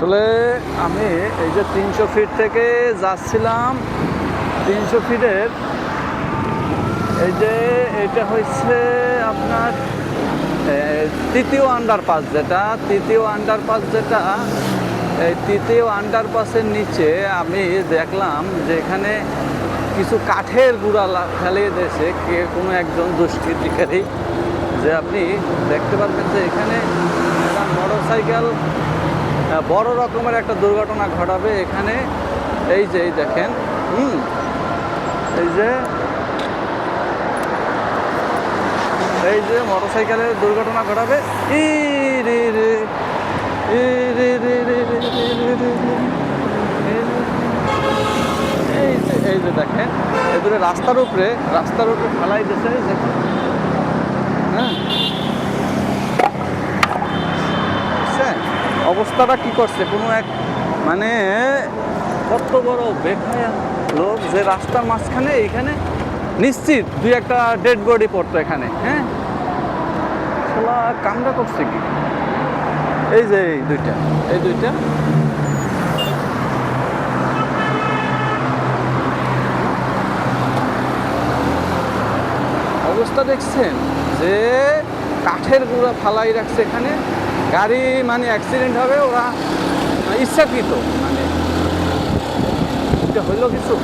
আসলে আমি এই যে তিনশো ফিট থেকে যাচ্ছিলাম, তিনশো ফিটের এই যে এটা হচ্ছে আপনার তৃতীয় আন্ডারপাস যেটা, তৃতীয় আন্ডারপাস যেটা, এই তৃতীয় আন্ডারপাসের নিচে আমি দেখলাম যে এখানে কিছু কাঠের গুঁড়া ফেলিয়ে দিয়েছে কে, কোনো একজন দুষ্কৃতিকারী। যে আপনি দেখতে পাচ্ছেন যে এখানে মোটর সাইকেল বড় রকমের একটা দুর্ঘটনা ঘটাবে এখানে এই যে এই দেখেন হুম এই যে এই যে মোটর সাইকেলের দুর্ঘটনা ঘটাবে রে এই যে এই যে দেখেন এদূরে রাস্তার উপরে রাস্তার উপরে ফেলাই দিয়েছে হ্যাঁ অবস্থাটা কি করছে? কোনো এক মানে কত বড় বেখায়া লোক যে রাস্তার মাঝখানে এইখানে নিশ্চিত দুই একটা ডেড বডি পড়তো এখানে হ্যাঁ? শালা কামটা করছে কি? এই যে এই দুইটা এই দুইটা। অবস্থা দেখছেন যে কাঠের গুঁড়া ফালাই রাখছে এখানে। গাড়ি মানে অ্যাক্সিডেন্ট হবে ওরা ইচ্ছাকৃত মানে। হইল কিছু?